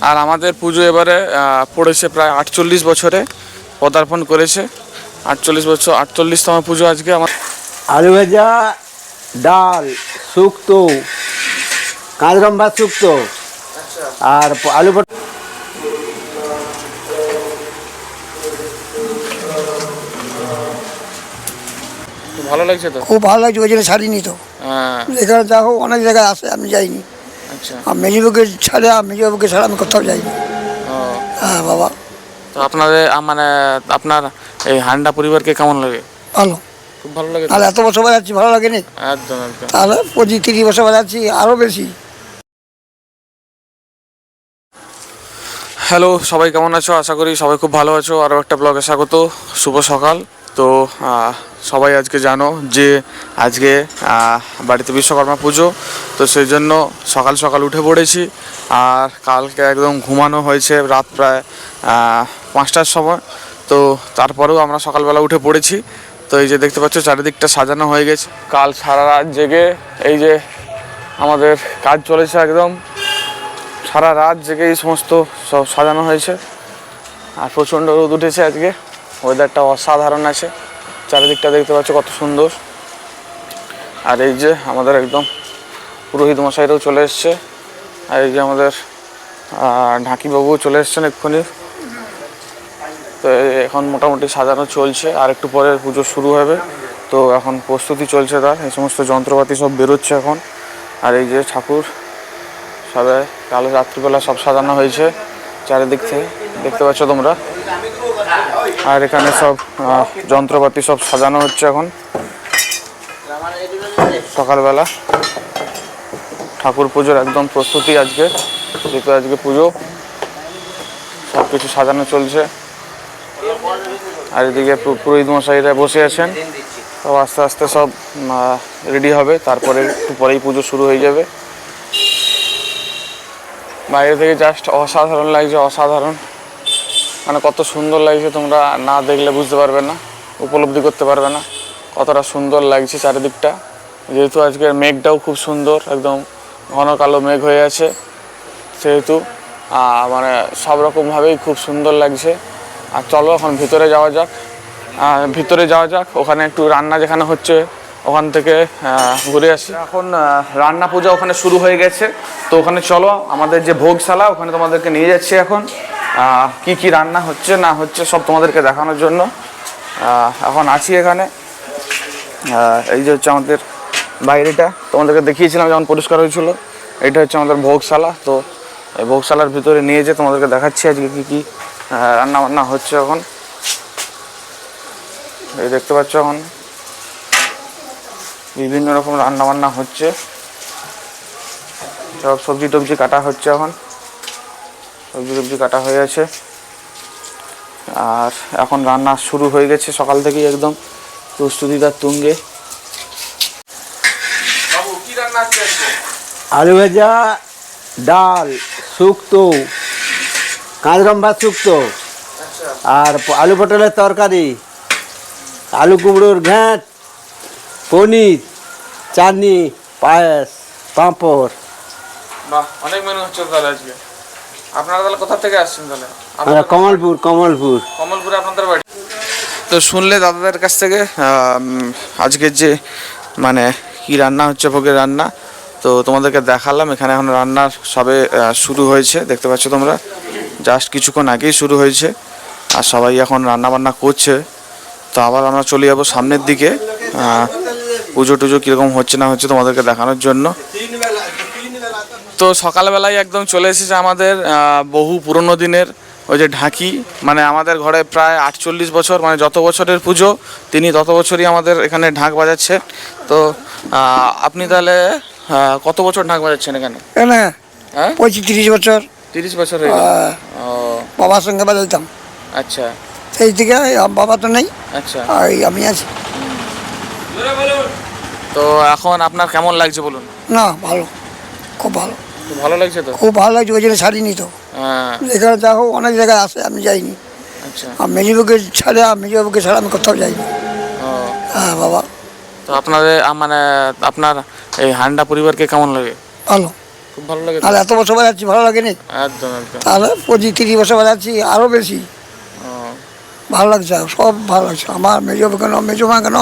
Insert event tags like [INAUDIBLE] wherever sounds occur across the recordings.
আর আমাদের পুজো এবারে পড়েছে প্রায় আটচল্লিশ বছরে পদার্পণ করেছে। আটচল্লিশ বছর আটচল্লিশতম পুজো আজকে আমার আলু ভাজা ডাল শুক্তো কাঁচরম ভাত শুক্তো আর আলু ভালো লাগছে তো? খুব ভালো লাগছে ওই জন্য ছাড়িনি তো। হ্যাঁ। এখানে দেখো অনেক জায়গায় আসে আমি যাইনি। আর মেজবাবুকে ছাড়ে মেজবাবুকে ছাড়া আমি কোথাও যাইনি। হ্যাঁ বাবা। তো আপনাদের মানে আপনার এই হান্ডা পরিবারকে কেমন লাগে? ভালো। খুব ভালো লাগে? তাহলে এত বছর বাজাচ্ছি ভালো লাগেনি? একদম একদম। তাহলে পঁচিশ তিরিশ বছর বাজাচ্ছি আরও বেশি। হ্যালো সবাই কেমন আছো? আশা করি সবাই খুব ভালো আছো। আরও একটা ব্লগে স্বাগত। শুভ সকাল। তো সবাই আজকে জানো যে আজকে বাড়িতে বিশ্বকর্মা পুজো, তো সেই জন্য সকাল সকাল উঠে পড়েছি আর কালকে একদম ঘুমানো হয়েছে রাত প্রায় পাঁচটার সময়। তো তারপরেও আমরা সকালবেলা উঠে পড়েছি। তো এই যে দেখতে পাচ্ছ, চারিদিকটা সাজানো হয়ে গেছে। কাল সারা রাত জেগে এই যে আমাদের কাজ চলেছে একদম। সারা রাত জেগে এই সমস্ত সব সাজানো হয়েছে। আর প্রচণ্ড রোদ উঠেছে আজকে। ওয়েদারটা অসাধারণ আছে। চারিদিকটা দেখতে পাচ্ছ কত সুন্দর। আর এই যে আমাদের একদম পুরোহিত মশাইরাও চলে এসছে। আর এই যে আমাদের ঢাকিবাবুও চলে এসছেন এক্ষুনি। তো এখন মোটামুটি সাজানো চলছে, আর একটু পরে পুজো শুরু হবে। তো এখন প্রস্তুতি চলছে তার, এই সমস্ত যন্ত্রপাতি সব বেরোচ্ছে এখন। আর এই যে ঠাকুর সবাই কালো রাত্রিবেলা সব সাজানো হয়েছে চারিদিক থেকে। দেখতে পাচ্ছ তোমরা? আর এখানে সব যন্ত্রপাতি সব সাজানো হচ্ছে এখন। সকালবেলা। ঠাকুর পুজোর একদম প্রস্তুতি আজকে, যেহেতু আজকে পুজো সব কিছু সাজানো চলছে। আর এদিকে পুরোহিত মশাইরা বসে আছেন। সব আস্তে আস্তে সব রেডি হবে। তারপরে একটু পরেই পুজো শুরু হয়ে যাবে। বাইরে থেকে জাস্ট অসাধারণ লাগছে, অসাধারণ। মানে কত সুন্দর লাগছে তোমরা না দেখলে বুঝতে পারবে না, উপলব্ধি করতে পারবে না। কতটা সুন্দর লাগছে চারিদিকটা। যেহেতু আজকের মেঘটাও খুব সুন্দর, একদম ঘন কালো মেঘ হয়ে আছে সেহেতু মানে সব রকমভাবেই খুব সুন্দর লাগছে। আর চলো এখন ভিতরে যাওয়া যাক। ভিতরে যাওয়া যাক, ওখানে একটু রান্না যেখানে হচ্ছে, ওখান থেকে ঘুরে আসি। এখন রান্না পূজা ওখানে শুরু হয়ে গেছে। তো ওখানে চলো, আমাদের যে ভোগশালা, ওখানে তোমাদেরকে নিয়ে যাচ্ছি এখন। কি কি রান্না হচ্ছে না হচ্ছে সব তোমাদেরকে দেখানোর জন্য। এখন আছি এখানে। এই যে হচ্ছে আমাদের বাইরেটা। তোমাদেরকে দেখিয়েছিলাম যখন পরিষ্কার হয়েছিল। এটা হচ্ছে আমাদের ভোগশালা। তো এই ভোগশালার ভিতরে নিয়ে যে তোমাদেরকে দেখাচ্ছি আজকে কী কী রান্না বান্না হচ্ছে এখন। এই দেখতে পাচ্ছ এখন বিভিন্ন রকম রান্না বান্না হচ্ছে। সব সবজি টবজি কাটা হচ্ছে এখন। সবজি টবজি কাটা হয়ে আছে আর এখন রান্না শুরু হয়ে গেছে সকাল থেকেই একদম। প্রস্তুতিটার তুঙ্গে। বাবু কি রান্না হচ্ছে আজকে? আলু ভাজা ডাল শুক্তো কাঁচরম ভাত শুক্তো আচ্ছা। আর আলু পটলের তরকারি আলু কুমড়োর ঘ্যাঁট পনির চাটনি পায়েস পাঁপড়। বাহ অনেক মেনু হচ্ছে তাহলে আজকে। আপনারা তাহলে কোথা থেকে আসছেন তাহলে? আমরা আপনাদের কমলপুর কমলপুর। আপনাদের বাড়ি। তো শুনলে দাদাদের কাছ থেকে আজকের যে মানে কি রান্না হচ্ছে ভোগের রান্না তো তোমাদেরকে দেখালাম। এখানে এখন রান্নার সবে শুরু হয়েছে দেখতে পাচ্ছ তোমরা। জাস্ট কিছুক্ষণ আগেই শুরু হয়েছে আর সবাই এখন রান্না বান্না করছে। তো আবার আমরা চলে যাব সামনের দিকে। আহ, পুজো টুজো কীরকম হচ্ছে না হচ্ছে তোমাদেরকে দেখানোর জন্য। তো সকালবেলায় একদম চলে এসেছে আমাদের বহু পুরনো দিনের ওই যে ঢাকি। মানে আমাদের ঘরে প্রায় আটচল্লিশ বছর মানে যত বছরের পুজো তিনি তত বছরই আমাদের এখানে ঢাক বাজাচ্ছে তো আপনি তাহলে কত বছর ঢাক বাজাচ্ছেন এখানে? হ্যাঁ? বছর। তিরিশ বছর হয়ে বাবার সঙ্গে বাজাইতাম। আচ্ছা। সেই থেকে বাবা তো নেই আচ্ছা। আর আমি আছি। তো এখন আপনার কেমন লাগছে বলুন? না ভালো খুব ভালো। ভালো লাগছে তো? খুব ভালো লাগছে ওই জন্য ছাড়িনি তো। হ্যাঁ। এখানে দেখো অনেক জায়গায় আসে আমি যাইনি। আচ্ছা। আর মেজবাবুকে ছাড়ে আর মেজবাবুকে ছাড়া আমি কোথাও যাইনি। হ্যাঁ বাবা। তো আপনাদের মানে আপনার এই হান্ডা পরিবারকে কেমন লাগে? ভালো। খুব ভালো লাগে? আর এত বছর বাজাচ্ছি ভালো লাগেনি একদম একদম। তাহলে পঁচিশ তিরিশ বছর বাজাচ্ছি আরও বেশি। ভালো লাগছে সব ভালো লাগছে। আমার মেজো কেন মেজো মা কেন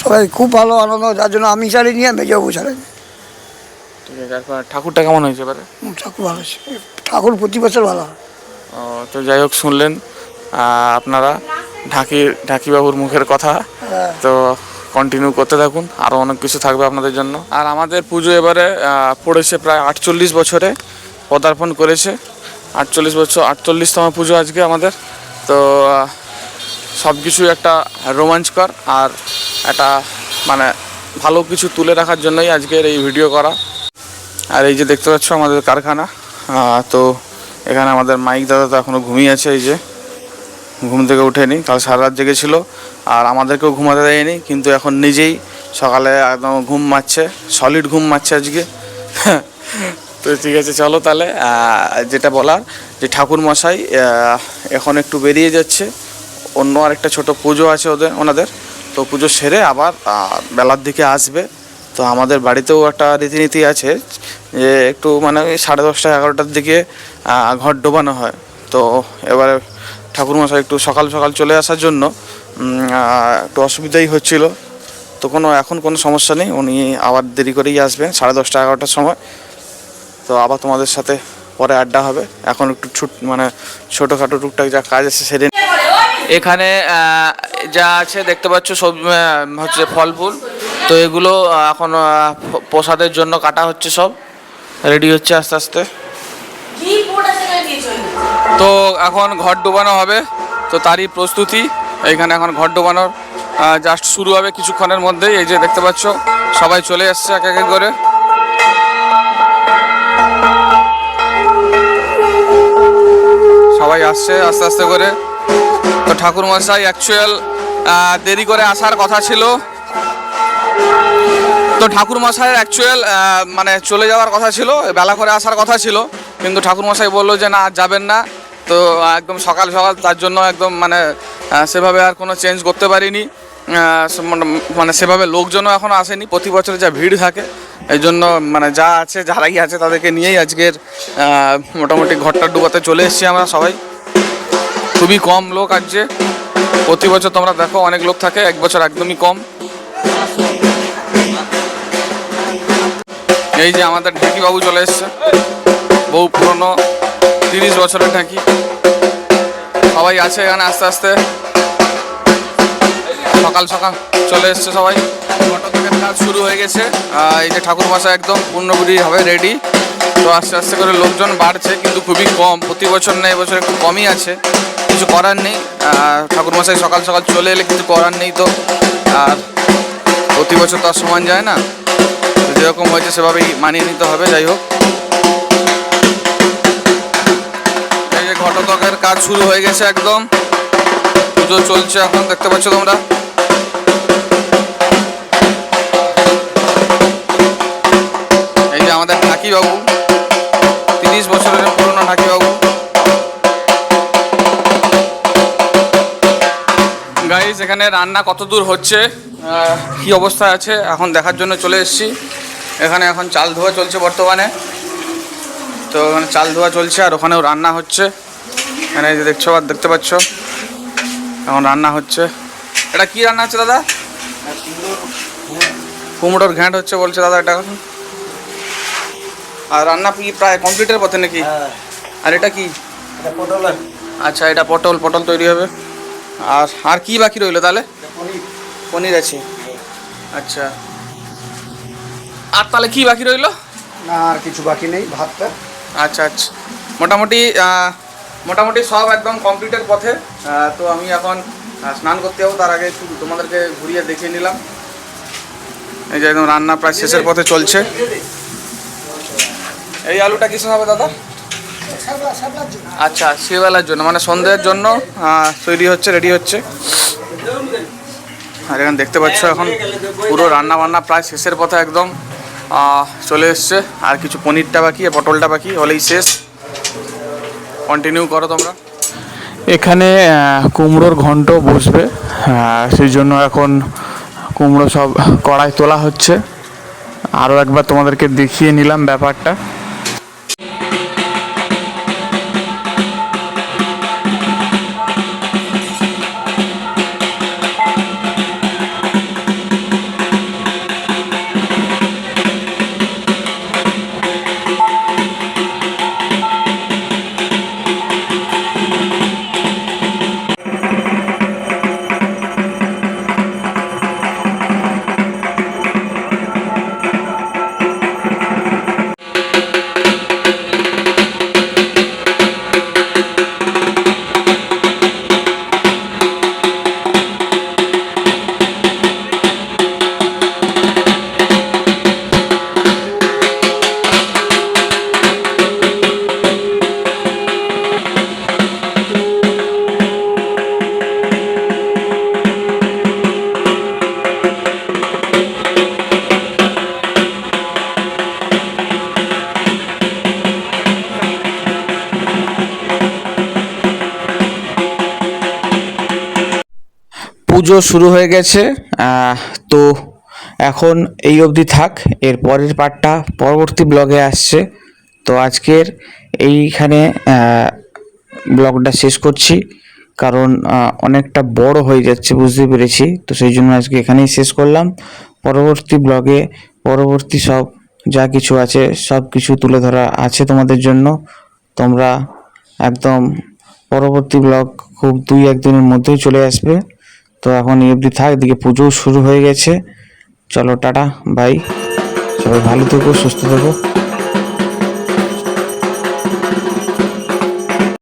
সবাই খুব ভালো আনন্দ যার জন্য আমি ছাড়িনি আর মেজো বাবু ছাড়েনি। ঠিক আছে তারপর ঠাকুরটা কেমন হয়েছে এবারে? ঠাকুর ভালো আছে ঠাকুর প্রতি বছর ভালো হয়। ও, তো যাই হোক শুনলেন আপনারা ঢাকি ঢাকিবাবুর মুখের কথা। হ্যাঁ। তো কন্টিনিউ করতে থাকুন আরও অনেক কিছু থাকবে আপনাদের জন্য। আর আমাদের পুজো এবারে পড়েছে প্রায় আটচল্লিশ বছরে পদার্পণ করেছে। আটচল্লিশ বছর আটচল্লিশতম পুজো আজকে আমাদের। তো সব কিছু একটা রোমাঞ্চকর আর একটা মানে ভালো কিছু তুলে রাখার জন্যই আজকের এই ভিডিও করা। আর এই যে দেখতে পাচ্ছ আমাদের কারখানা তো এখানে আমাদের মাইক দাদা তো এখনও ঘুমিয়ে আছে, এই যে। ঘুম থেকে উঠেনি কাল সারা রাত জেগেছিল আর আমাদেরকেও ঘুমাতে দেয়নি, কিন্তু এখন নিজেই সকালে একদম ঘুম মারছে সলিড ঘুম মারছে আজকে। [LAUGHS] তো ঠিক আছে, চলো তাহলে যেটা বলার, যে ঠাকুর মশাই এখন একটু বেরিয়ে যাচ্ছে, অন্য আরেকটা ছোট পুজো আছে ওদের, ওনাদের, তো পুজো সেরে আবার বেলার দিকে আসবে। তো আমাদের বাড়িতেও একটা রীতিনীতি আছে যে একটু মানে সাড়ে দশটা এগারোটার দিকে ঘর ডোবানো হয়। তো এবারে ঠাকুরমশাই একটু সকাল সকাল চলে আসার জন্য একটু অসুবিধাই হচ্ছিল। তো কোনো, এখন কোনো সমস্যা নেই, উনি আবার দেরি করেই আসবেন, সাড়ে দশটা এগারোটার সময়। তো আবার তোমাদের সাথে পরে আড্ডা হবে। এখন একটু ছুট মানে ছোটোখাটো টুকটাক যা কাজ আছে সেদিন এখানে যা আছে দেখতে পাচ্ছ সব হচ্ছে ফল ফুল তো এগুলো এখন প্রসাদের জন্য কাটা হচ্ছে সব। রেডি হচ্ছে আস্তে আস্তে। তো এখন ঘর ডোবানো হবে। তো তারই প্রস্তুতি। এইখানে এখন ঘর ডোবানোর জাস্ট শুরু হবে কিছুক্ষণের মধ্যেই। এই যে দেখতে পাচ্ছ সবাই চলে এসছে এক এক করে। সবাই আসছে আস্তে আস্তে করে। তো ঠাকুর মশাই অ্যাকচুয়াল দেরি করে আসার কথা ছিল। তো ঠাকুর মশাইয়ের অ্যাকচুয়াল মানে চলে যাওয়ার কথা ছিল, বেলা করে আসার কথা ছিল, কিন্তু ঠাকুর মশাই বলল যে না যাবেন না। তো একদম সকাল সকাল তার জন্য একদম মানে সেভাবে আর কোনো চেঞ্জ করতে পারিনি। মানে- সেভাবে লোকজনও এখনও আসেনি। প্রতি বছরে যা ভিড় থাকে, এই জন্য মানে যা আছে, যারাই আছে তাদেরকে নিয়েই আজকের মোটামুটি ঘরটা ডুবাতে চলে এসেছি আমরা সবাই। খুবই কম লোক আসছে প্রতি বছর তোমরা দেখো, অনেক লোক থাকে, এক বছর একদমই কম। এই যে আমাদের ঢাকি বাবু চলে এসছে। বহু পুরনো, তিরিশ বছরের ঢাকি। সবাই আছে এখানে আস্তে আস্তে। সকাল সকাল চলে এসছে সবাই। ফটো কাজ শুরু হয়ে গেছে। এই যে ঠাকুর বাসা একদম পূর্ণগুড়ি হবে রেডি তো আস্তে আস্তে করে লোকজন বাড়ছে, কিন্তু খুবই কম। প্রতি বছর না, এবছর একটু কমই আছে। কিছু করার নেই। ঠাকুর মশাই সকাল সকাল চলে এলে কিছু করার নেই তো। আর প্রতি বছর তো আর সমান যায় না। যেরকম হয়েছে সেভাবেই মানিয়ে নিতে হবে, যাই হোক। এই যে ঘটকের কাজ শুরু হয়ে গেছে একদম। পুজো চলছে এখন, দেখতে পাচ্ছ তোমরা। এই যে আমাদের ঢাকি বাবু তিরিশ বছরের পুরনো ঢাকি বাবু গাইজ এখানে রান্না কত দূর হচ্ছে কি অবস্থায় আছে? এখন দেখার জন্য চলে এসেছি। এখানে এখন চাল ধোয়া চলছে বর্তমানে। তো ওখানে চাল ধোয়া চলছে আর ওখানেও রান্না হচ্ছে। এখানে যে দেখছ আর দেখতে পাচ্ছ এখন রান্না হচ্ছে। এটা কি রান্না হচ্ছে দাদা? কুমড়োর ঘ্যাঁট হচ্ছে বলছে দাদা এটা এখন। আর রান্না কি প্রায় কমপ্লিটের পথে নাকি? আর এটা কি? আচ্ছা এটা পটল পটল তৈরি হবে। আর আর কি বাকি রইল তাহলে? পনির। আছে। আচ্ছা। আর তাহলে কি বাকি রইল? না আর কিছু বাকি নেই ভাতটা। আচ্ছা আচ্ছা। মোটামুটি মোটামুটি সব একদম কমপ্লিটের পথে। তো আমি এখন স্নান করতে যাব তার আগে একটু তোমাদেরকে ঘুরিয়ে দেখিয়ে নিলাম। এই যে একদম রান্না প্রায় শেষের পথে চলছে। এই আলুটা কিসের হবে দাদা? আচ্ছা সেবেলার জন্য মানে সন্ধ্যের জন্য তৈরি হচ্ছে রেডি হচ্ছে। আর এখানে দেখতে পাচ্ছ এখন পুরো রান্না বান্না প্রায় শেষের পথে একদম। চলে এসছে। আর কিছু পনিরটা বাকি পটলটা বাকি, হলেই শেষ। কন্টিনিউ করো তোমরা। এখানে কুমড়োর ঘন্ট বসবে। সেই জন্য এখন কুমড়ো সব কড়াই তোলা হচ্ছে। আরও একবার তোমাদেরকে দেখিয়ে নিলাম ব্যাপারটা। পুজো শুরু হয়ে গেছে তো এখন এই অবধি থাক, এর পরের পার্টটা পরবর্তী ব্লগে আসছে। তো আজকের এইখানে ব্লগটা শেষ করছি, কারণ অনেকটা বড় হয়ে যাচ্ছে, বুঝতে পেরেছি। তো সেই জন্য আজকে এখানেই শেষ করলাম। পরবর্তী ব্লগে পরবর্তী সব যা কিছু আছে, সব কিছু তুলে ধরা আছে তোমাদের জন্য। তোমরা একদম পরবর্তী ব্লগ খুব দুই একদিনের মধ্যেই চলে আসবে। তো এখন এই অবধি থাক, এদিকে পুজো শুরু হয়ে গেছে। চলো, টাটা বাই সবাই ভালো থেকো, সুস্থ থেকো।